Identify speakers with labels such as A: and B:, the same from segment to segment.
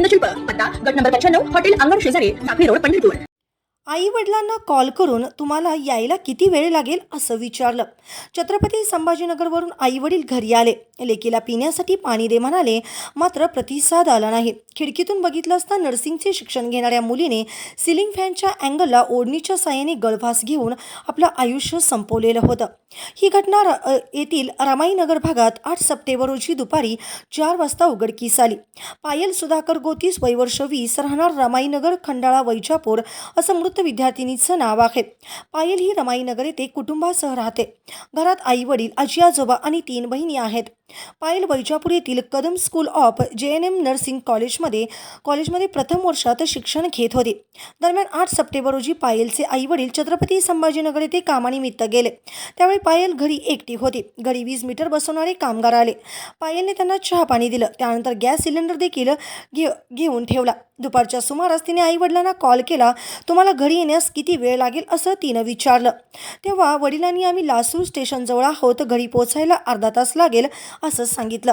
A: गोविंद शिल्प पत्ता गट नंबर पंच्याण्णव हॉटेल अंगण शेजारी साखळी रोड पंढरपूर.
B: आई वडिलांना कॉल करून तुम्हाला यायला किती वेळ लागेल असं विचारलं. छत्रपती संभाजीनगरवरून आई वडील घरी आले. लेकीला पिण्यासाठी पाणी दे म्हणाले मात्र प्रतिसाद आला नाही. खिडकीतून बघितलं असता नर्सिंगचे शिक्षण घेणाऱ्या मुलीने सिलिंग फॅनच्या अँगलला ओढणीच्या साह्याने गळफास घेऊन आपलं आयुष्य संपवलेलं होतं. ही घटना र- येथील रमाईनगर भागात आठ सप्टेंबर रोजी दुपारी चार वाजता उघडकीस आली. पायल सुधाकर गोतीस वयवर्ष वीस राहणार रमाईनगर खंडाळा वैजापूर असं मृत विद्यार्थिनीचं नाव आहे. पायल ही रमाईनगर येथे कुटुंबासह राहते. घरात आई वडील आजी आजोबा आणि तीन बहिणी आहेत. पायल वैजापूर येथील Kadam school of J N M nursing कॉलेजमध्ये कॉलेजमध्ये प्रथम वर्षात शिक्षण घेत होते. दरम्यान आठ सप्टेंबर रोजी पायलचे आई वडील छत्रपती संभाजीनगर येथे कामानिमित्त गेले. त्यावेळी पायल घरी एकटी होती. घरी वीज मीटर बसवणारे कामगार आले. पायलने त्यांना चहा पाणी दिलं. त्यानंतर गॅस सिलेंडर देखील घे घेऊन ठेवला. दुपारच्या सुमारास तिने आई वडिलांना कॉल केला तुम्हाला घरी येण्यास किती वेळ लागेल? असं तिनं विचारलं. तेव्हा वडिलांनी आम्ही लासूर स्टेशनजवळ आहोत. घरी पोचायला अर्धा तास लागेल असं सांगितलं.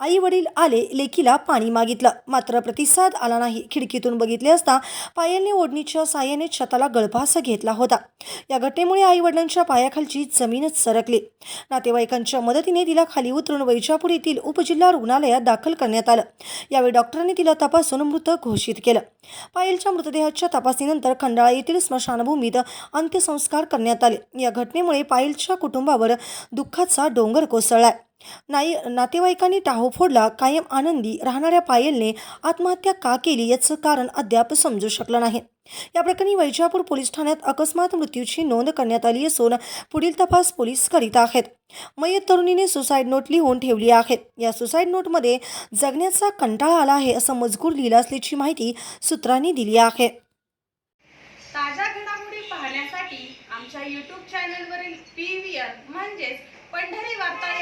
B: आई वडील आले लेकीला पाणी मागितलं. मात्र प्रतिसाद आला नाही. खिडकीतून बघितले असता पायलने ओढणीच्या साह्याने छताला गळफास घेतला होता. या घटनेमुळे आई वडिलांच्या पायाखालची जमीनच सरकली. नातेवाईकांच्या मदतीने तिला खाली उतरून वैजापूर येथील उपजिल्हा रुग्णालयात दाखल करण्यात आलं. यावेळी डॉक्टरांनी तिला तपासून मृत घोषित केलं. पायलच्या मृतदेहाच्या तपासणीनंतर खंडाळा येथील स्मशानभूमीत अंत्यसंस्कार करण्यात आले. या घटनेमुळे पायलच्या कुटुंबावर दुःखाचा डोंगर कोसळलाय. नाई नातेवाईकांनी टाहो फोडला कायम आनंदी राहणाऱ्या पायलने आत्महत्या का केली याचं कारण अद्याप समजू शकलं नाही. या प्रकरणी वैजापूर पोलीस ठाण्यात अकस्मात मृत्यूची नोंद करण्यात आली असून पुढील तपास पोलीस करीत आहेत. मयत तरुणीने सुसाईड नोट लिहून ठेवली आहे. या सुसाईड नोटमध्ये जगण्याचा कंटाळा आला आहे असं मजकूर लिहिला असल्याची माहिती सूत्रांनी दिली आहे.
C: ताज्या घडामोडी पाहण्यासाठी आमच्या यूट्यूब चॅनलवरील पी व्ही आर म्हणजेच पंढरी वार्ता